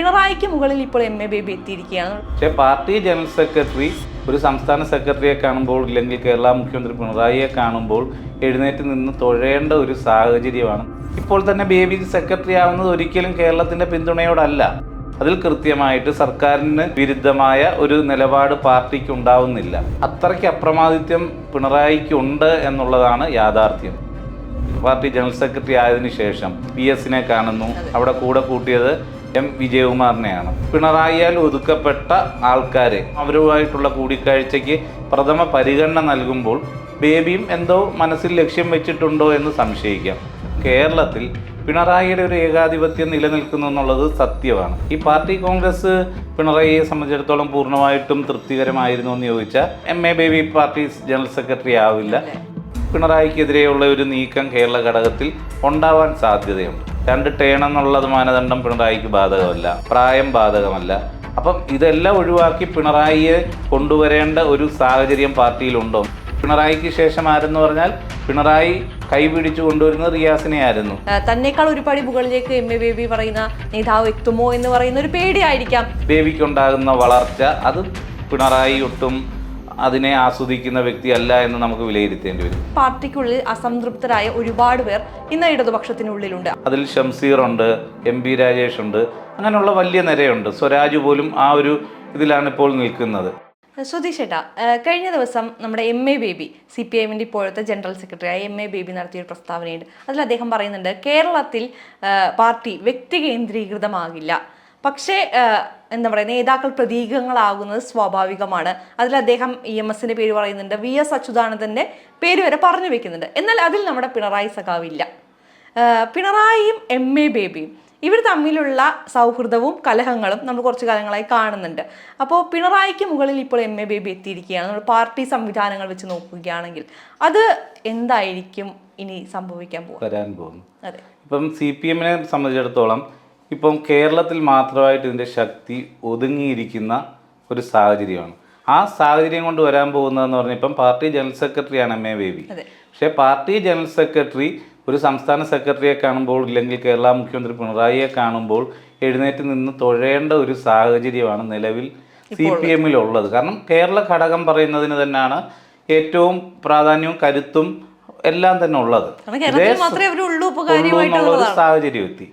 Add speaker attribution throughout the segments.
Speaker 1: പിണറായിക്ക് മുകളിൽ ഇപ്പോൾ എം എ ബേബി എത്തിയിരിക്കുകയാണ്.
Speaker 2: പക്ഷേ പാർട്ടി ജനറൽ സെക്രട്ടറി ഒരു സംസ്ഥാന സെക്രട്ടറിയെ കാണുമ്പോൾ ഇല്ലെങ്കിൽ കേരള മുഖ്യമന്ത്രി പിണറായിയെ കാണുമ്പോൾ എഴുന്നേറ്റ് നിന്ന് തൊഴേണ്ട ഒരു സാഹചര്യമാണ്. ഇപ്പോൾ തന്നെ ബേബി സെക്രട്ടറി ആവുന്നത് ഒരിക്കലും കേരളത്തിന്റെ പിന്തുണയോടല്ല. അതിൽ കൃത്യമായിട്ട് സർക്കാരിന് വിരുദ്ധമായ ഒരു നിലപാട് പാർട്ടിക്ക് ഉണ്ടാവുന്നില്ല. അത്രയ്ക്ക് അപ്രമാദിത്യം പിണറായിക്കുണ്ട് എന്നുള്ളതാണ് യാഥാർത്ഥ്യം. പാർട്ടി ജനറൽ സെക്രട്ടറി ആയതിനു ശേഷം പി എസിനെ കാണുന്നു. അവിടെ കൂടെ കൂട്ടിയത് എം. വിജയകുമാറിനെയാണ്. പിണറായിയാൽ ഒതുക്കപ്പെട്ട ആൾക്കാരെ അവരുമായിട്ടുള്ള കൂടിക്കാഴ്ചയ്ക്ക് പ്രഥമ പരിഗണന നൽകുമ്പോൾ ബേബിയും എന്തോ മനസ്സിൽ ലക്ഷ്യം വെച്ചിട്ടുണ്ടോ എന്ന് സംശയിക്കാം. കേരളത്തിൽ പിണറായിയുടെ ഒരു ഏകാധിപത്യം നിലനിൽക്കുന്നു എന്നുള്ളത് സത്യമാണ്. ഈ പാർട്ടി കോൺഗ്രസ് പിണറായിയെ സംബന്ധിച്ചിടത്തോളം പൂർണമായിട്ടും തൃപ്തികരമായിരുന്നു എന്ന് ചോദിച്ചാൽ M. A. Baby party general secretary ആവില്ല. പിണറായിക്കെതിരെയുള്ള ഒരു നീക്കം കേരള ഘടകത്തിൽ ഉണ്ടാവാൻ സാധ്യതയുണ്ട്. രണ്ട് ടേൺ എന്നുള്ളത് മാനദണ്ഡം പിണറായിക്ക് ബാധകമല്ല. പ്രായം ബാധകമല്ല. അപ്പം ഇതെല്ലാം ഒഴിവാക്കി പിണറായിയെ കൊണ്ടുവരേണ്ട ഒരു സാഹചര്യം പാർട്ടിയിലുണ്ടോ? പിണറായിക്ക് ശേഷം ആരെന്ന് പറഞ്ഞാൽ പിണറായി കൈപിടിച്ചു കൊണ്ടുവരുന്ന റിയാസിനെ ആയിരുന്നു.
Speaker 1: തന്നെക്കാൾ ഒരുപാട് മുകളിലേക്ക് എം എ ബേബി പറയുന്ന നേതാവ് എത്തുമോ എന്ന് പറയുന്ന ഒരു പേടിയായിരിക്കാം.
Speaker 2: ബേബിക്കുണ്ടാകുന്ന വളർച്ച അത് പിണറായി ഒട്ടും അതിനെ ആസ്വദിക്കുന്ന വ്യക്തിയല്ല എന്ന് നമുക്ക് വിലയിരുത്തേണ്ടി വരും.
Speaker 1: പാർട്ടിക്കുള്ളിൽ അസംതൃപ്തരായ ഒരുപാട് പേർ ഇന്ന് ഇടതുപക്ഷത്തിനുള്ളിലുണ്ട്.
Speaker 2: അതിൽ ഷംസീർ ഉണ്ട് എം പി രാജേഷ് ഉണ്ട് അങ്ങനെയുള്ള വലിയ നിരയുണ്ട്. സ്വരാജ് പോലും ആ ഒരു ഇതിലാണ് ഇപ്പോൾ നിൽക്കുന്നത്.
Speaker 1: സുധീഷ് ഏട്ടാ കഴിഞ്ഞ ദിവസം നമ്മുടെ M A Baby C P ഐമിന്റെ ഇപ്പോഴത്തെ ജനറൽ സെക്രട്ടറിയായ എം എ ബേബി നടത്തിയൊരു പ്രസ്താവനയുണ്ട്. അതിൽ അദ്ദേഹം പറയുന്നുണ്ട് കേരളത്തിൽ പാർട്ടി വ്യക്തി കേന്ദ്രീകൃതമാകില്ല. പക്ഷേ എന്താ പറയുക നേതാക്കൾ പ്രതീകങ്ങളാകുന്നത് സ്വാഭാവികമാണ്. അതിൽ അദ്ദേഹം ഇ എം എസിന്റെ പേര് പറയുന്നുണ്ട് വി എസ് അച്യുതാനന്ദന്റെ പേര് വരെ പറഞ്ഞു വെക്കുന്നുണ്ട്. എന്നാൽ അതിൽ നമ്മുടെ പിണറായി സഖാവില്ല പിണറായിയും എം എ ബേബിയും ഇവർ തമ്മിലുള്ള സൗഹൃദവും കലഹങ്ങളും നമ്മൾ കുറച്ച് കാലങ്ങളായി കാണുന്നുണ്ട്. അപ്പോൾ പിണറായിക്ക് മുകളിൽ ഇപ്പോൾ എം എ ബേബി എത്തിയിരിക്കുകയാണ്. നമ്മൾ പാർട്ടി സംവിധാനങ്ങൾ വെച്ച് നോക്കുകയാണെങ്കിൽ അത് എന്തായിരിക്കും ഇനി സംഭവിക്കാൻ പോകുന്നത്?
Speaker 2: വരാൻ പോകുന്നു.
Speaker 1: അതെ.
Speaker 2: ഇപ്പം സി പി എമ്മിനെ സംബന്ധിച്ചിടത്തോളം ഇപ്പം കേരളത്തിൽ മാത്രമായിട്ട് ഇതിന്റെ ശക്തി ഒതുങ്ങിയിരിക്കുന്ന ഒരു സാഹചര്യമാണ്. ആ സാഹചര്യം കൊണ്ട് വരാൻ പോകുന്നതെന്ന് പറഞ്ഞാൽ ഇപ്പം പാർട്ടി ജനറൽ സെക്രട്ടറിയാണ് എം എ ബേബി. പക്ഷേ പാർട്ടി ജനറൽ സെക്രട്ടറി ഒരു സംസ്ഥാന സെക്രട്ടറിയെ കാണുമ്പോൾ ഇല്ലെങ്കിൽ കേരള മുഖ്യമന്ത്രി പിണറായിയെ കാണുമ്പോൾ എഴുന്നേറ്റ് നിന്ന് തൊഴേണ്ട ഒരു സാഹചര്യമാണ് നിലവിൽ സി പി എമ്മിലുള്ളത്. കാരണം കേരള ഘടകം പറയുന്നതിന് തന്നെയാണ് ഏറ്റവും പ്രാധാന്യവും കരുത്തും എല്ലാം തന്നെ ഉള്ളത്. ഇതേ ഉള്ളൂ എന്നുള്ള ഒരു സാഹചര്യം എത്തി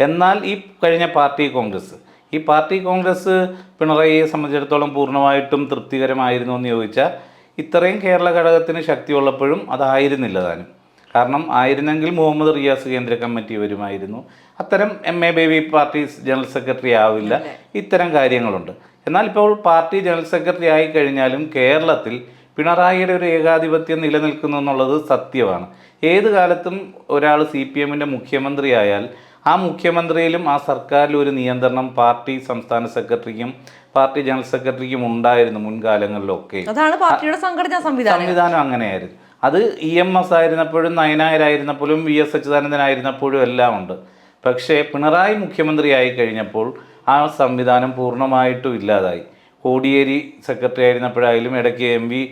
Speaker 2: എന്നാൽ ഈ കഴിഞ്ഞ പാർട്ടി കോൺഗ്രസ്. ഈ പാർട്ടി കോൺഗ്രസ് പിണറായിയെ സംബന്ധിച്ചിടത്തോളം പൂർണമായിട്ടും തൃപ്തികരമായിരുന്നു എന്ന് ചോദിച്ചാൽ ഇത്രയും കേരള ഘടകത്തിന് ശക്തിയുള്ളപ്പോഴും അതായിരുന്നില്ല താനും. കാരണം ആയിരുന്നെങ്കിൽ മുഹമ്മദ് റിയാസ് കേന്ദ്ര കമ്മിറ്റി വരുമായിരുന്നു. അത്തരം M A Baby party general secretary ആവില്ല. ഇത്തരം കാര്യങ്ങളുണ്ട്. എന്നാൽ ഇപ്പോൾ പാർട്ടി ജനറൽ സെക്രട്ടറി ആയി കഴിഞ്ഞാലും കേരളത്തിൽ പിണറായിയുടെ ഒരു ഏകാധിപത്യം നിലനിൽക്കുന്നു എന്നുള്ളത് സത്യമാണ്. ഏത് കാലത്തും ഒരാൾ സി പി എമ്മിന്റെ മുഖ്യമന്ത്രിയായാൽ ആ മുഖ്യമന്ത്രിയിലും ആ സർക്കാരിലും ഒരു നിയന്ത്രണം പാർട്ടി സംസ്ഥാന സെക്രട്ടറിക്കും പാർട്ടി ജനറൽ സെക്രട്ടറിക്കും ഉണ്ടായിരുന്നു മുൻകാലങ്ങളിലൊക്കെ.
Speaker 1: അതാണ് പാർട്ടിയുടെ സംഘടനാ സംവിധാനം.
Speaker 2: സംവിധാനം അങ്ങനെയായിരുന്നു. അത് ഇ എം എസ് ആയിരുന്നപ്പോഴും നയനായരായിരുന്നപ്പോഴും വി എസ് അച്യുതാനന്ദനായിരുന്നപ്പോഴും എല്ലാം ഉണ്ട്. പക്ഷേ പിണറായി മുഖ്യമന്ത്രിയായി കഴിഞ്ഞപ്പോൾ ആ സംവിധാനം പൂർണമായിട്ടും ഇല്ലാതായി. കോടിയേരി സെക്രട്ടറി ആയിരുന്നപ്പോഴായാലും ഇടയ്ക്ക് എം വി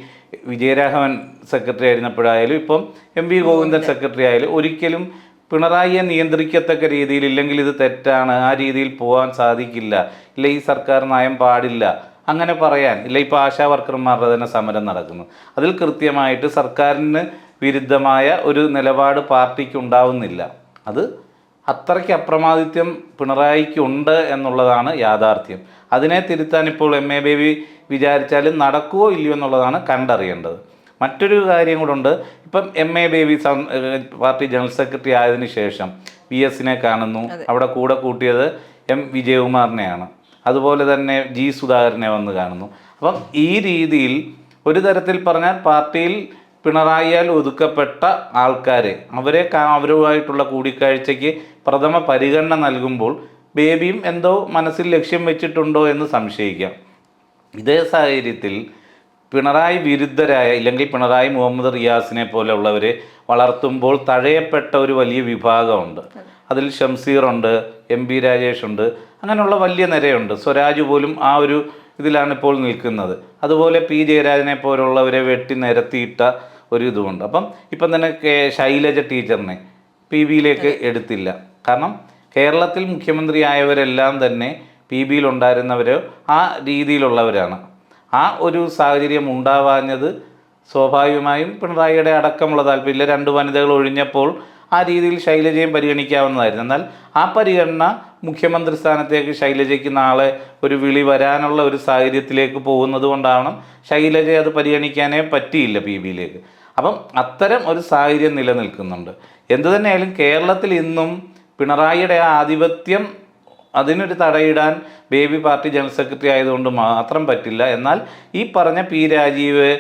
Speaker 2: വിജയരാഘവൻ സെക്രട്ടറി ആയിരുന്നപ്പോഴായാലും ഇപ്പം എം വി ഗോവിന്ദൻ. സെക്രട്ടറി ആയാലും ഒരിക്കലും പിണറായിയെ നിയന്ത്രിക്കത്തക്ക രീതിയിൽ ഇല്ലെങ്കിൽ ഇത് തെറ്റാണ് ആ രീതിയിൽ പോകാൻ സാധിക്കില്ല ഇല്ല ഈ സർക്കാർ നയം പാടില്ല അങ്ങനെ പറയാൻ ഇല്ല ഇപ്പോൾ ആശാ വർക്കർമാരുടെ തന്നെ സമരം നടക്കുന്നു. അതിൽ കൃത്യമായിട്ട് സർക്കാരിന് വിരുദ്ധമായ ഒരു നിലപാട് പാർട്ടിക്ക് ഉണ്ടാവുന്നില്ല. അത് അത്രയ്ക്ക് അപ്രമാദിത്യം പിണറായിക്ക് ഉണ്ട് എന്നുള്ളതാണ് യാഥാർത്ഥ്യം. അതിനെ തിരുത്താൻ ഇപ്പോൾ എം എ ബേബി വിചാരിച്ചാലും നടക്കുമോ ഇല്ലയോ എന്നുള്ളതാണ് കണ്ടറിയേണ്ടത്. മറ്റൊരു കാര്യം കൂടുണ്ട് ഇപ്പം M A Baby party general secretary ആയതിനു ശേഷം വി എസിനെ കാണുന്നു. അവിടെ കൂടെ കൂട്ടിയത് എം വിജയകുമാറിനെയാണ്. അതുപോലെ തന്നെ ജി സുധാകരനെ വന്ന് കാണുന്നു. അപ്പം ഈ രീതിയിൽ ഒരു തരത്തിൽ പറഞ്ഞാൽ പാർട്ടിയിൽ പിണറായിയാൽ ഒതുക്കപ്പെട്ട ആൾക്കാരെ അവരെ അവരുമായിട്ടുള്ള കൂടിക്കാഴ്ചയ്ക്ക് പ്രഥമ പരിഗണന നൽകുമ്പോൾ ബേബിയും എന്തോ മനസ്സിൽ ലക്ഷ്യം വെച്ചിട്ടുണ്ടോ എന്ന് സംശയിക്കാം. ഇതേ സാഹചര്യത്തിൽ പിണറായി വിരുദ്ധരായ ഇല്ലെങ്കിൽ പിണറായി മുഹമ്മദ് റിയാസിനെ പോലെയുള്ളവർ വളർത്തുമ്പോൾ തഴയപ്പെട്ട ഒരു വലിയ വിഭാഗമുണ്ട്. അതിൽ ഷംസീറുണ്ട് എം പി രാജേഷ് ഉണ്ട് അങ്ങനെയുള്ള വലിയ നിരയുണ്ട്. സ്വരാജ് പോലും ആ ഒരു ഇതിലാണ് ഇപ്പോൾ നിൽക്കുന്നത്. അതുപോലെ പി ജയരാജനെ പോലുള്ളവരെ വെട്ടി നിരത്തിയിട്ട ഒരു ഇതുമുണ്ട്. അപ്പം ഇപ്പം തന്നെ കെ ശൈലജ ടീച്ചറിനെ പി ബിയിലേക്ക് എടുത്തില്ല. കാരണം കേരളത്തിൽ മുഖ്യമന്ത്രിയായവരെല്ലാം തന്നെ പി ബിയിലുണ്ടായിരുന്നവരോ ആ രീതിയിലുള്ളവരാണ്. ആ ഒരു സാഹചര്യം ഉണ്ടാവാഞ്ഞത് സ്വാഭാവികമായും പിണറായിയുടെ അടക്കമുള്ള താല്പര്യമില്ല. രണ്ട് വനിതകൾ ഒഴിഞ്ഞപ്പോൾ ആ രീതിയിൽ ശൈലജയും പരിഗണിക്കാവുന്നതായിരുന്നു. എന്നാൽ ആ പരിഗണന മുഖ്യമന്ത്രി സ്ഥാനത്തേക്ക് ശൈലജയ്ക്ക് നാളെ ഒരു വിളി വരാനുള്ള ഒരു സാഹചര്യത്തിലേക്ക് പോകുന്നത് കൊണ്ടാവണം ശൈലജയെ അത് പരിഗണിക്കാനേ പറ്റിയില്ല പി ബിയിലേക്ക്. അപ്പം അത്തരം ഒരു സാഹചര്യം നിലനിൽക്കുന്നുണ്ട്. എന്തു തന്നെയായാലും കേരളത്തിൽ ഇന്നും പിണറായിയുടെ ആധിപത്യം അതിനൊരു തടയിടാൻ ബേബി പാർട്ടി ജനറൽ സെക്രട്ടറി ആയതുകൊണ്ട് മാത്രം പറ്റില്ല. എന്നാൽ ഈ പറഞ്ഞ പി രാജീവ്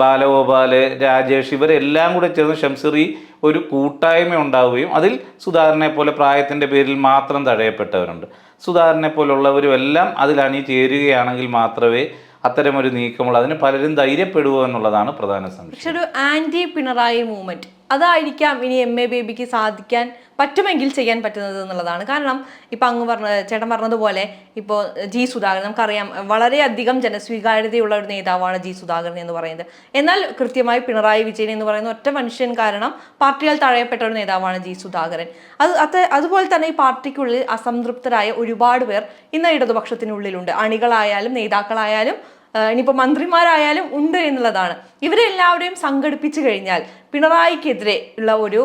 Speaker 2: ബാലഗോപാൽ രാജേഷ് ഇവരെല്ലാം കൂടെ ചേർന്ന് ഷംസിറി ഒരു കൂട്ടായ്മ ഉണ്ടാവുകയും അതിൽ സുധാകരനെ പോലെ പ്രായത്തിന്റെ പേരിൽ മാത്രം തടയപ്പെട്ടവരുണ്ട്. സുധാകരനെ പോലുള്ളവരും എല്ലാം അതിൽ അണിചേരുകയാണെങ്കിൽ മാത്രമേ അത്തരമൊരു നീക്കമുള്ളൂ. അതിന് പലരും ധൈര്യപ്പെടുക എന്നുള്ളതാണ് പ്രധാന സംശയം.
Speaker 1: പക്ഷെ ഒരു ആന്റി പിണറായി മൂവ്മെന്റ് അതായിരിക്കാം ഇനി എം എ ബേബിക്ക് സാധിക്കാൻ പറ്റുമെങ്കിൽ ചെയ്യാൻ പറ്റുന്നത് എന്നുള്ളതാണ്. കാരണം ഇപ്പം അങ്ങ് പറഞ്ഞ ചേട്ടൻ പറഞ്ഞതുപോലെ ഇപ്പോൾ ജി സുധാകരൻ നമുക്കറിയാം വളരെയധികം ജനസ്വീകാര്യതയുള്ള ഒരു നേതാവാണ് ജി സുധാകരൻ എന്ന് പറയുന്നത്. എന്നാൽ കൃത്യമായി പിണറായി വിജയൻ എന്ന് പറയുന്ന ഒറ്റ മനുഷ്യൻ കാരണം പാർട്ടിയാൽ തഴയപ്പെട്ട ഒരു നേതാവാണ് ജി സുധാകരൻ. അത് അത് അതുപോലെ തന്നെ ഈ പാർട്ടിക്കുള്ളിൽ അസംതൃപ്തരായ ഒരുപാട് പേർ ഇന്ന് ഇടതുപക്ഷത്തിനുള്ളിലുണ്ട്. അണികളായാലും നേതാക്കളായാലും ഇനിയിപ്പോൾ മന്ത്രിമാരായാലും ഉണ്ട് എന്നുള്ളതാണ്. ഇവരെല്ലാവരെയും സംഘടിപ്പിച്ചു കഴിഞ്ഞാൽ പിണറായിക്കെതിരെ ഉള്ള ഒരു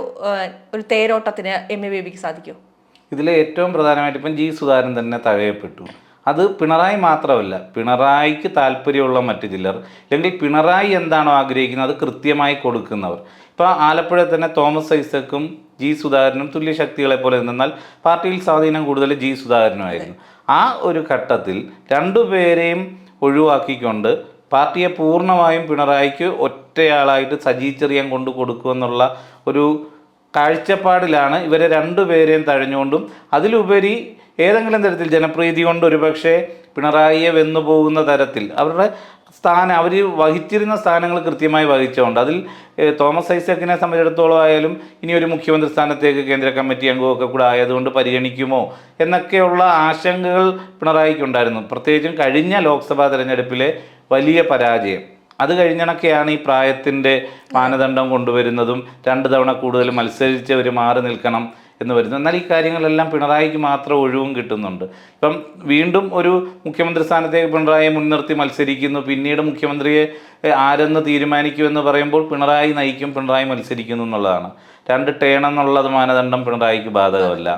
Speaker 1: ഒരു തേരോട്ടത്തിന് എം. എ. ബേബിക്ക് സാധിക്കും?
Speaker 2: ഇതിൽ ഏറ്റവും പ്രധാനമായിട്ട് ഇപ്പം ജി സുധാകരൻ തന്നെ തഴയപ്പെട്ടു. അത് പിണറായി മാത്രമല്ല പിണറായിക്ക് താല്പര്യമുള്ള മറ്റു ചിലർ അല്ലെങ്കിൽ പിണറായി എന്താണോ ആഗ്രഹിക്കുന്നത് അത് കൃത്യമായി കൊടുക്കുന്നവർ. ഇപ്പോൾ ആലപ്പുഴ തന്നെ തോമസ് ഐസക്കും ജി സുധാകരനും തുല്യ ശക്തികളെ പോലെ നിന്നാൽ പാർട്ടിയിൽ സ്വാധീനം കൂടുതൽ ജി സുധാകരനുമായിരുന്നു. ആ ഒരു ഘട്ടത്തിൽ രണ്ടുപേരെയും ഒഴിവാക്കിക്കൊണ്ട് പാർട്ടിയെ പൂർണമായും പിണറായിക്ക് ഒറ്റയാളായിട്ട് സജി ചെറിയാൻ കൊണ്ടു കൊടുക്കുമെന്നുള്ള ഒരു കാഴ്ചപ്പാടിലാണ് ഇവരെ രണ്ടുപേരെയും തഴഞ്ഞുകൊണ്ടും അതിലുപരി ഏതെങ്കിലും തരത്തിൽ ജനപ്രീതി കൊണ്ട് ഒരുപക്ഷെ പിണറായിയെ വെന്നു പോകുന്ന തരത്തിൽ അവരുടെ സ്ഥാനം അവർ വഹിച്ചിരുന്ന സ്ഥാനങ്ങൾ കൃത്യമായി വഹിച്ചുകൊണ്ട് അതിൽ തോമസ് ഐസക്കിനെ സംബന്ധിച്ചിടത്തോളം ആയാലും ഇനി ഒരു മുഖ്യമന്ത്രി സ്ഥാനത്തേക്ക് കേന്ദ്ര കമ്മിറ്റി അംഗമൊക്കെ കൂടെ ആയതുകൊണ്ട് പരിഗണിക്കുമോ എന്നൊക്കെയുള്ള ആശങ്കകൾ പിണറായിക്കുണ്ടായിരുന്നു. പ്രത്യേകിച്ചും കഴിഞ്ഞ ലോക്സഭാ തെരഞ്ഞെടുപ്പിലെ വലിയ പരാജയം. അത് കഴിഞ്ഞണക്കെയാണ് ഈ പ്രായത്തിന്റെ മാനദണ്ഡം കൊണ്ടുവരുന്നതും രണ്ട് തവണ കൂടുതൽ മത്സരിച്ചവർ മാറി നിൽക്കണം എന്ന് വരുന്നത് എന്നാൽ ഈ കാര്യങ്ങളെല്ലാം പിണറായിക്ക് മാത്രം ഒഴിവും കിട്ടുന്നുണ്ട്. ഇപ്പം വീണ്ടും ഒരു മുഖ്യമന്ത്രി സ്ഥാനത്തേക്ക് പിണറായിയെ മുൻനിർത്തി മത്സരിക്കുന്നു. പിന്നീട് മുഖ്യമന്ത്രിയെ ആരെന്ന് തീരുമാനിക്കുമെന്ന് പറയുമ്പോൾ പിണറായി നയിക്കും പിണറായി മത്സരിക്കുന്നു എന്നുള്ളതാണ്. രണ്ട് ടേൺ എന്നുള്ളത് മാനദണ്ഡം പിണറായിക്ക് ബാധകമല്ല.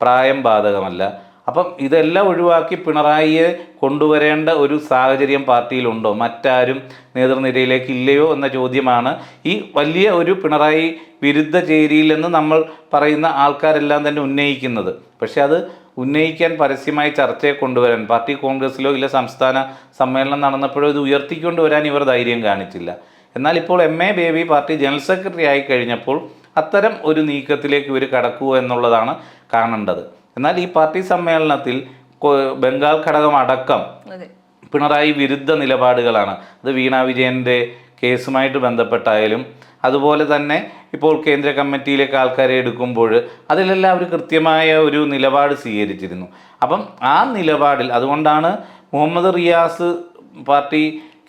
Speaker 2: പ്രായം ബാധകമല്ല. അപ്പം ഇതെല്ലാം ഒഴിവാക്കി പിണറായിയെ കൊണ്ടുവരേണ്ട ഒരു സാഹചര്യം പാർട്ടിയിലുണ്ടോ? മറ്റാരും നേതൃനിരയിലേക്ക് ഇല്ലയോ എന്ന ചോദ്യമാണ്. ഈ വലിയ ഒരു പിണറായി വിരുദ്ധ ചേരിയിലെന്ന് നമ്മൾ പറയുന്ന ആൾക്കാരെല്ലാം തന്നെ ഉന്നയിക്കുന്നത്. പക്ഷേ അത് ഉന്നയിക്കാൻ പരസ്യമായി ചർച്ചയെ കൊണ്ടുവരാൻ പാർട്ടി കോൺഗ്രസിലോ ഇല്ല സംസ്ഥാന സമ്മേളനം നടന്നപ്പോഴോ ഇത് ഉയർത്തിക്കൊണ്ട് വരാൻ ഇവർ ധൈര്യം കാണിച്ചില്ല. എന്നാൽ ഇപ്പോൾ M A Baby party general secretary ആയി കഴിഞ്ഞപ്പോൾ അത്തരം ഒരു നീക്കത്തിലേക്ക് ഇവർ കടക്കുക എന്നുള്ളതാണ് കാണേണ്ടത്. എന്നാൽ ഈ പാർട്ടി സമ്മേളനത്തിൽ ബംഗാൾ ഘടകം അടക്കം പിണറായി വിരുദ്ധ നിലപാടുകളാണ്. അത് വീണ വിജയന്റെ കേസുമായിട്ട് ബന്ധപ്പെട്ടായാലും അതുപോലെ തന്നെ ഇപ്പോൾ കേന്ദ്ര കമ്മിറ്റിയിലേക്ക് ആൾക്കാരെ എടുക്കുമ്പോൾ അതിലെല്ലാം അവർ കൃത്യമായ ഒരു നിലപാട് സ്വീകരിച്ചിരുന്നു. അപ്പം ആ നിലപാടിൽ അതുകൊണ്ടാണ് മുഹമ്മദ് റിയാസ് പാർട്ടി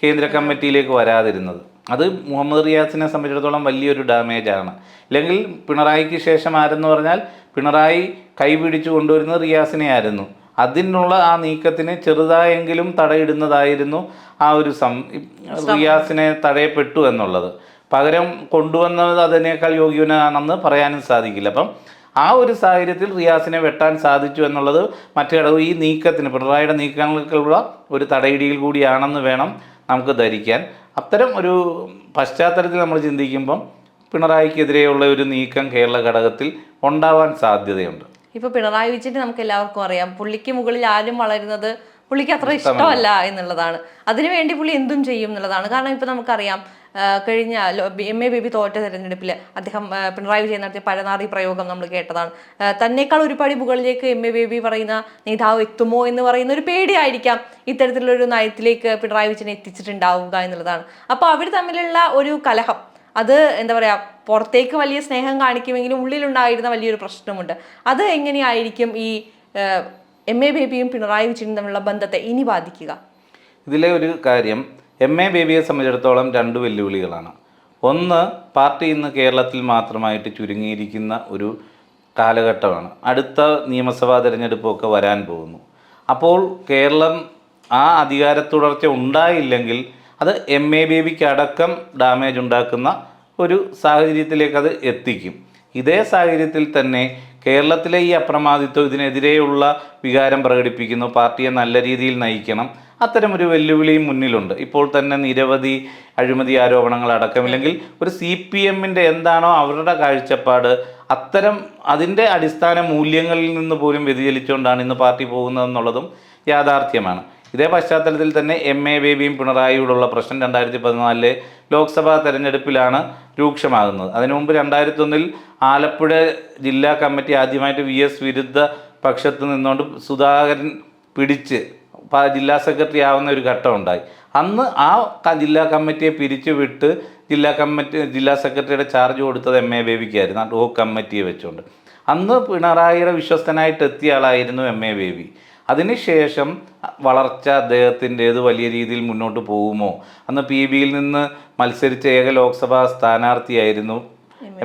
Speaker 2: കേന്ദ്ര കമ്മിറ്റിയിലേക്ക് വരാതിരുന്നത്. അത് മുഹമ്മദ് റിയാസിനെ സംബന്ധിച്ചിടത്തോളം വലിയൊരു ഡാമേജാണ്. ആണ് അല്ലെങ്കിൽ പിണറായിക്ക് ശേഷം ആരെന്ന് പറഞ്ഞാൽ പിണറായി കൈപിടിച്ചു കൊണ്ടുവരുന്നത് റിയാസിനെ ആയിരുന്നു അതിനുള്ള ആ നീക്കത്തിന് ചെറുതായെങ്കിലും തടയിടുന്നതായിരുന്നു ആ ഒരു സം റിയാസിനെ തടയപ്പെട്ടു എന്നുള്ളത്. പകരം കൊണ്ടുവന്നത് അതിനേക്കാൾ യോഗ്യനാണെന്ന് പറയാനും സാധിക്കില്ല. അപ്പം ആ ഒരു സാഹചര്യത്തിൽ റിയാസിനെ വെട്ടാൻ സാധിച്ചു എന്നുള്ളത് മറ്റു ഘടകം ഈ നീക്കത്തിന് പിണറായിയുടെ നീക്കങ്ങൾക്കുള്ള ഒരു തടയിടിയിൽ കൂടിയാണെന്ന് വേണം നമുക്ക് ധരിക്കാൻ. അത്തരം ഒരു പശ്ചാത്തലത്തിൽ നമ്മൾ ചിന്തിക്കുമ്പം പിണറായിക്കെതിരെയുള്ള ഒരു നീക്കം കേരള ഘടകത്തിൽ ഉണ്ടാവാൻ സാധ്യതയുണ്ട്.
Speaker 1: ഇപ്പൊ പിണറായി വിജയൻ നമുക്ക് എല്ലാവർക്കും അറിയാം. പുള്ളിക്ക് മുകളിൽ ആരും വളരുന്നത് പുള്ളിക്ക് അത്ര ഇഷ്ടമല്ല എന്നുള്ളതാണ്. അതിനുവേണ്ടി പുള്ളി എന്തും ചെയ്യും എന്നുള്ളതാണ്. കാരണം ഇപ്പൊ നമുക്കറിയാം കഴിഞ്ഞ എം എ ബേബി തോറ്റ തെരഞ്ഞെടുപ്പിൽ അദ്ദേഹം പിണറായി വിജയൻ നടത്തിയ പരനാറി പ്രയോഗം നമ്മൾ കേട്ടതാണ്. തന്നെക്കാൾ ഒരുപാട് മുകളിലേക്ക് എം എ ബേബി പറയുന്ന നേതാവ് എത്തുമോ എന്ന് പറയുന്ന ഒരു പേടിയായിരിക്കാം ഇത്തരത്തിലുള്ള ഒരു നയത്തിലേക്ക് പിണറായി വിജയൻ എത്തിച്ചിട്ടുണ്ടാവുക എന്നുള്ളതാണ്. അപ്പോൾ അവർ തമ്മിലുള്ള ഒരു കലഹം അത് എന്താ പറയുക പുറത്തേക്ക് വലിയ സ്നേഹം കാണിക്കുമെങ്കിലും ഉള്ളിലുണ്ടായിരുന്ന വലിയൊരു പ്രശ്നമുണ്ട്. അത് എങ്ങനെയായിരിക്കും ഈ എം എ ബേബിയും പിണറായി വിജയനും തമ്മിലുള്ള ബന്ധത്തെ ഇനി ബാധിക്കുക?
Speaker 2: ഇതിലെ ഒരു കാര്യം എം എ ബേബിയെ സംബന്ധിച്ചിടത്തോളം രണ്ട് വെല്ലുവിളികളാണ്. ഒന്ന് പാർട്ടി ഇന്ന് കേരളത്തിൽ മാത്രമായിട്ട് ചുരുങ്ങിയിരിക്കുന്ന ഒരു കാലഘട്ടമാണ്. അടുത്ത നിയമസഭാ തിരഞ്ഞെടുപ്പൊക്കെ വരാൻ പോകുന്നു. അപ്പോൾ കേരളം ആ അധികാര തുടർച്ച ഉണ്ടായില്ലെങ്കിൽ അത് എം എ ബേബിക്ക് അടക്കം ഡാമേജ് ഉണ്ടാക്കുന്ന ഒരു സാഹചര്യത്തിലേക്ക് അത് എത്തിക്കും. ഇതേ സാഹചര്യത്തിൽ തന്നെ കേരളത്തിലെ ഈ അപ്രമാദിത്വം ഇതിനെതിരെയുള്ള വികാരം പ്രകടിപ്പിക്കുന്നു. പാർട്ടിയെ നല്ല രീതിയിൽ നയിക്കണം. അത്തരമൊരു വെല്ലുവിളിയും മുന്നിലുണ്ട്. ഇപ്പോൾ തന്നെ നിരവധി അഴിമതി ആരോപണങ്ങൾ അടക്കമില്ലെങ്കിൽ ഒരു സി പി എമ്മിന്റെ എന്താണോ അവരുടെ കാഴ്ചപ്പാട് അത്തരം അതിന്റെ അടിസ്ഥാന മൂല്യങ്ങളിൽ നിന്ന് പോലും വ്യതിചലിച്ചുകൊണ്ടാണ് ഇന്ന് പാർട്ടി പോകുന്നതെന്നുള്ളതും യാഥാർത്ഥ്യമാണ്. ഇതേ പശ്ചാത്തലത്തിൽ തന്നെ എം എ ബേബിയും പിണറായിയോടുള്ള പ്രശ്നം രണ്ടായിരത്തി പതിനാലിലെ ലോക്സഭാ തെരഞ്ഞെടുപ്പിലാണ് രൂക്ഷമാകുന്നത്. അതിനു മുമ്പ് രണ്ടായിരത്തി ഒന്നിൽ ആലപ്പുഴ ജില്ലാ കമ്മിറ്റി ആദ്യമായിട്ട് വി എസ് വിരുദ്ധ പക്ഷത്ത് നിന്നുകൊണ്ട് സുധാകരൻ പിടിച്ച് ജില്ലാ സെക്രട്ടറി ആവുന്ന ഒരു ഘട്ടം ഉണ്ടായി. അന്ന് ആ ജില്ലാ കമ്മിറ്റിയെ പിരിച്ചു വിട്ട് ജില്ലാ കമ്മിറ്റി ജില്ലാ സെക്രട്ടറിയുടെ ചാർജ് കൊടുത്തത് എം എ ബേബിക്കായിരുന്നു ആ ടോ കമ്മിറ്റിയെ വെച്ചുകൊണ്ട് അന്ന് പിണറായിയുടെ വിശ്വസ്തനായിട്ട് എത്തിയ ആളായിരുന്നു എം എ ബേബി അതിനുശേഷം വളർച്ച അദ്ദേഹത്തിന്റേത് വലിയ രീതിയിൽ മുന്നോട്ട് പോകുമോ? അന്ന് പി ബിയിൽ നിന്ന് മത്സരിച്ച ഏക ലോക്സഭാ സ്ഥാനാർത്ഥിയായിരുന്നു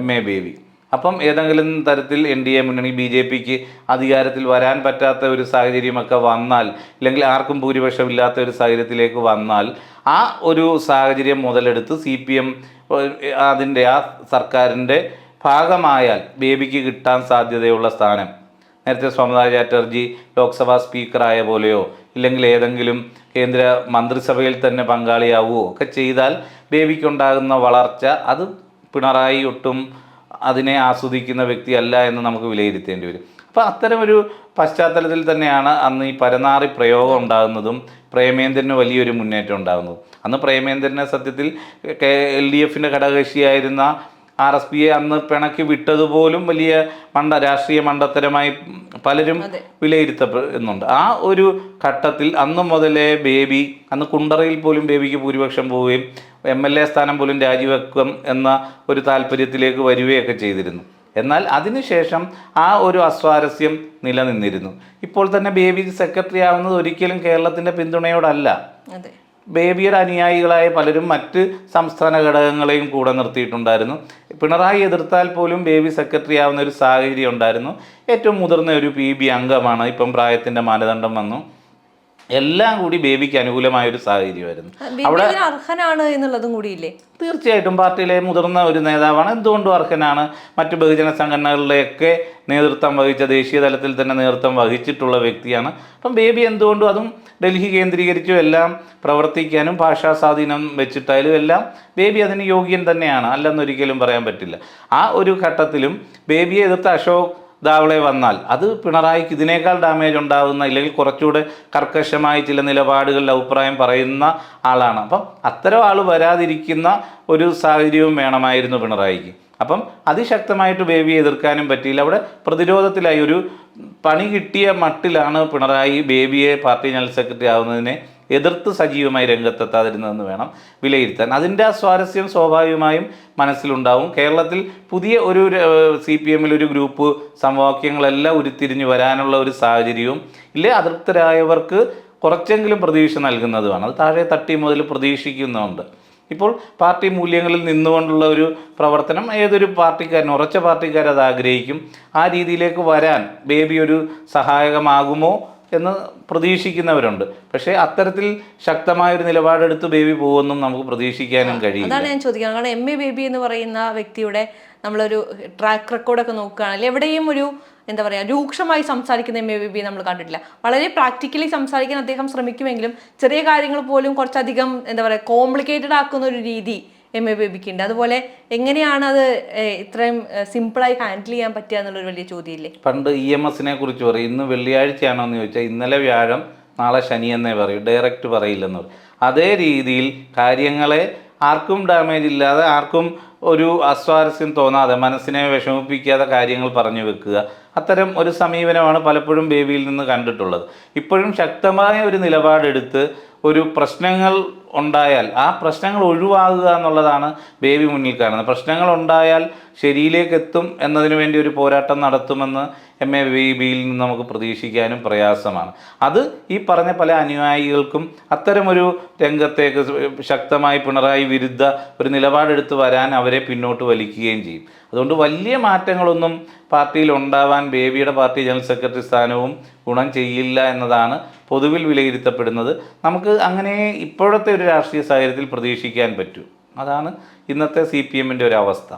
Speaker 2: എം എ ബേബി. അപ്പം ഏതെങ്കിലും തരത്തിൽ എൻ ഡി എ മുന്നണി ബി ജെ പിക്ക് അധികാരത്തിൽ വരാൻ പറ്റാത്ത ഒരു സാഹചര്യമൊക്കെ വന്നാൽ ഇല്ലെങ്കിൽ ആർക്കും ഭൂരിപക്ഷം ഇല്ലാത്ത ഒരു സാഹചര്യത്തിലേക്ക് വന്നാൽ ആ ഒരു സാഹചര്യം മുതലെടുത്ത് സി പി എം അതിന്റെ ആ സർക്കാരിന്റെ ഭാഗമായാൽ ബേബിക്ക് കിട്ടാൻ സാധ്യതയുള്ള സ്ഥാനം. നേരത്തെ സ്വമതാ ചാറ്റർജി ലോക്സഭാ സ്പീക്കറായ പോലെയോ ഇല്ലെങ്കിൽ ഏതെങ്കിലും കേന്ദ്ര മന്ത്രിസഭയിൽ തന്നെ പങ്കാളിയാവുകയോ ഒക്കെ ചെയ്താൽ ബേബിക്കുണ്ടാകുന്ന വളർച്ച അത് പിണറായി ഒട്ടും അതിനെ ആസ്വദിക്കുന്ന വ്യക്തിയല്ല എന്ന് നമുക്ക് വിലയിരുത്തേണ്ടി വരും. അപ്പോൾ അത്തരമൊരു പശ്ചാത്തലത്തിൽ തന്നെയാണ് അന്ന് ഈ പരനാറി പ്രയോഗം ഉണ്ടാകുന്നതും പ്രേമേന്ദ്രന് വലിയൊരു മുന്നേറ്റം ഉണ്ടാകുന്നതും. അന്ന് പ്രേമേന്ദ്രനെ സത്യത്തിൽ എൽ ഡി എഫിന്റെ ഘടകകക്ഷിയായിരുന്ന ആർ എസ് പിയെ അന്ന് പിണക്കി വിട്ടതുപോലും വലിയ മണ്ട രാഷ്ട്രീയ മണ്ടത്തരമായി പലരും വിലയിരുത്തപ്പെടുന്നുണ്ട്. ആ ഒരു ഘട്ടത്തിൽ അന്ന് മുതലേ ബേബി അന്ന് കുണ്ടറയിൽ പോലും ബേബിക്ക് ഭൂരിപക്ഷം പോവുകയും എം എൽ എ സ്ഥാനം പോലും രാജിവെക്കും എന്ന ഒരു താല്പര്യത്തിലേക്ക് വരികയൊക്കെ ചെയ്തിരുന്നു. എന്നാൽ അതിനുശേഷം ആ ഒരു അസ്വാരസ്യം നിലനിന്നിരുന്നു. ഇപ്പോൾ തന്നെ ബേബി സെക്രട്ടറി ആവുന്നത് ഒരിക്കലും കേരളത്തിന്റെ പിന്തുണയോടല്ല. ബേബിയുടെ അനുയായികളായ പലരും മറ്റ് സംസ്ഥാന ഘടകങ്ങളെയും കൂടെ നിർത്തിയിട്ടുണ്ടായിരുന്നു. പിണറായി എതിർത്താൽ പോലും ബേബി സെക്രട്ടറി ആവുന്ന ഒരു സാഹചര്യം ഉണ്ടായിരുന്നു. ഏറ്റവും മുതിർന്ന ഒരു പി ബി അംഗമാണ് ഇപ്പം പ്രായത്തിന്റെ മാനദണ്ഡം വന്നു. എല്ലാം കൂടി ബേബിക്ക് അനുകൂലമായ ഒരു സാഹചര്യമായിരുന്നു
Speaker 1: അവിടെ അർഹനാണ് എന്നുള്ളതും കൂടിയില്ലേ?
Speaker 2: തീർച്ചയായിട്ടും പാർട്ടിയിലെ മുതിർന്ന ഒരു നേതാവാണ് എന്തുകൊണ്ടും അർഹനാണ്. മറ്റു ബഹുജന സംഘടനകളിലെയൊക്കെ നേതൃത്വം വഹിച്ച ദേശീയ തലത്തിൽ തന്നെ നേതൃത്വം വഹിച്ചിട്ടുള്ള വ്യക്തിയാണ്. അപ്പം ബേബി എന്തുകൊണ്ടും അതും ഡൽഹി കേന്ദ്രീകരിച്ചും എല്ലാം പ്രവർത്തിക്കാനും ഭാഷാ സ്വാധീനം വെച്ചിട്ടായാലും എല്ലാം ബേബി അതിന് യോഗ്യൻ തന്നെയാണ്. അല്ലെന്നൊരിക്കലും പറയാൻ പറ്റില്ല. ആ ഒരു ഘട്ടത്തിലും ബേബിയെ എതിർത്ത് അശോക് ദാവളെ വന്നാൽ അത് പിണറായിക്ക് ഇതിനേക്കാൾ ഡാമേജ് ഉണ്ടാകുന്ന ഇല്ലെങ്കിൽ കുറച്ചുകൂടെ കർക്കശമായി ചില നിലപാടുകളിൽ അഭിപ്രായം പറയുന്ന ആളാണ്. അപ്പം അത്തരം ആൾ വരാതിരിക്കുന്ന ഒരു സാഹചര്യവും വേണമായിരുന്നു പിണറായിക്ക്. അപ്പം അതിശക്തമായിട്ട് ബേബിയെ എതിർക്കാനും പറ്റിയില്ല. അവിടെ പ്രതിരോധത്തിലായി ഒരു പണി കിട്ടിയ മട്ടിലാണ് പിണറായി ബേബിയെ പാർട്ടി ജനറൽ സെക്രട്ടറി ആവുന്നതിനെ എതിർത്ത് സജീവമായി രംഗത്തെത്താതിരുന്നതെന്ന് വേണം വിലയിരുത്താൻ. അതിന്റെ ആ സ്വാരസ്യം സ്വാഭാവികമായും മനസ്സിലുണ്ടാവും. കേരളത്തിൽ പുതിയ ഒരു സി പി എമ്മിൽ ഒരു ഗ്രൂപ്പ് സമവാക്യങ്ങളെല്ലാം ഉരുത്തിരിഞ്ഞ് വരാനുള്ള ഒരു സാഹചര്യവും ഇല്ലേ. അതൃപ്തരായവർക്ക് കുറച്ചെങ്കിലും പ്രതീക്ഷ നൽകുന്നതുമാണ്. അത് താഴെ തട്ടി മുതൽ പ്രതീക്ഷിക്കുന്നുണ്ട് ഇപ്പോൾ പാർട്ടി മൂല്യങ്ങളിൽ നിന്നുകൊണ്ടുള്ള ഒരു പ്രവർത്തനം ഏതൊരു പാർട്ടിക്കാരനും ഉറച്ച പാർട്ടിക്കാരത് ആഗ്രഹിക്കും. ആ രീതിയിലേക്ക് വരാൻ ബേബി ഒരു സഹായകമാകുമോ? എന്ന് പ്രതീക്ഷിക്കുന്നവരുണ്ട്. പക്ഷേ അത്തരത്തിൽ ശക്തമായ ഒരു നിലപാടെടുത്ത് ബേബി പോകുമെന്നും നമുക്ക് പ്രതീക്ഷിക്കാനും കഴിയും
Speaker 1: അതാണ് ഞാൻ ചോദിക്കുന്നത്. കാരണം എം എ ബേബി എന്ന് പറയുന്ന വ്യക്തിയുടെ നമ്മളൊരു ട്രാക്ക് റെക്കോർഡൊക്കെ നോക്കുകയാണെങ്കിൽ എവിടെയും ഒരു എന്താ പറയുക രൂക്ഷമായി സംസാരിക്കുന്ന എം എ ബേബി നമ്മൾ കണ്ടിട്ടില്ല. വളരെ പ്രാക്ടിക്കലി സംസാരിക്കാൻ അദ്ദേഹം ശ്രമിക്കുമെങ്കിലും ചെറിയ കാര്യങ്ങൾ പോലും കുറച്ചധികം എന്താ പറയുക കോംപ്ലിക്കേറ്റഡ് ആക്കുന്ന ഒരു രീതി എം എ ബേബിക്ക് അതുപോലെ എങ്ങനെയാണ് അത് ഇത്രയും സിമ്പിളായി ഹാൻഡിൽ ചെയ്യാൻ പറ്റുക എന്നുള്ളൊരു വലിയ ചോദ്യമില്ലേ?
Speaker 2: പണ്ട് ഇ എം എസിനെ കുറിച്ച് പറയും. ഇന്ന് വെള്ളിയാഴ്ചയാണോ എന്ന് ചോദിച്ചാൽ ഇന്നലെ വ്യാഴം നാളെ ശനി എന്നേ പറയും. ഡയറക്റ്റ് പറയില്ലെന്ന് പറയും. അതേ രീതിയിൽ കാര്യങ്ങളെ ആർക്കും ഡാമേജ് ഇല്ലാതെ ആർക്കും ഒരു അസ്വാരസ്യം തോന്നാതെ മനസ്സിനെ വിഷമിപ്പിക്കാതെ കാര്യങ്ങൾ പറഞ്ഞു വെക്കുക. അത്തരം ഒരു സമീപനമാണ് പലപ്പോഴും ബേബിയിൽ നിന്ന് കണ്ടിട്ടുള്ളത്. ഇപ്പോഴും ശക്തമായ ഒരു നിലപാടെടുത്ത് ഒരു പ്രശ്നങ്ങൾ ഉണ്ടായാൽ ആ പ്രശ്നങ്ങൾ ഒഴിവാകുക എന്നുള്ളതാണ് ബേബി മുന്നിൽ കാണുന്നത്. പ്രശ്നങ്ങൾ ഉണ്ടായാൽ ശരിയിലേക്ക് എത്തും എന്നതിനു വേണ്ടി ഒരു പോരാട്ടം നടത്തുമെന്ന് എം എ ബേബിയിൽ നിന്ന് നമുക്ക് പ്രതീക്ഷിക്കാനും പ്രയാസമാണ്. അത് ഈ പറഞ്ഞ പല അനുയായികൾക്കും അത്തരമൊരു രംഗത്തേക്ക് ശക്തമായി പിണറായി വിരുദ്ധ ഒരു നിലപാടെടുത്ത് വരാൻ അവരെ പിന്നോട്ട് വലിക്കുകയും ചെയ്യും. അതുകൊണ്ട് വലിയ മാറ്റങ്ങളൊന്നും പാർട്ടിയിൽ ഉണ്ടാവാൻ ബേബിയുടെ പാർട്ടി ജനറൽ സെക്രട്ടറി സ്ഥാനവും ഗുണം ചെയ്യില്ല എന്നതാണ് പൊതുവിൽ വിലയിരുത്തപ്പെടുന്നത്. നമുക്ക് അങ്ങനെ ഇപ്പോഴത്തെ ഒരു രാഷ്ട്രീയ സാഹചര്യത്തിൽ പ്രതീക്ഷിക്കാൻ പറ്റൂ. അതാണ് ഇന്നത്തെ സി പി എമ്മിന്റെ ഒരു അവസ്ഥ.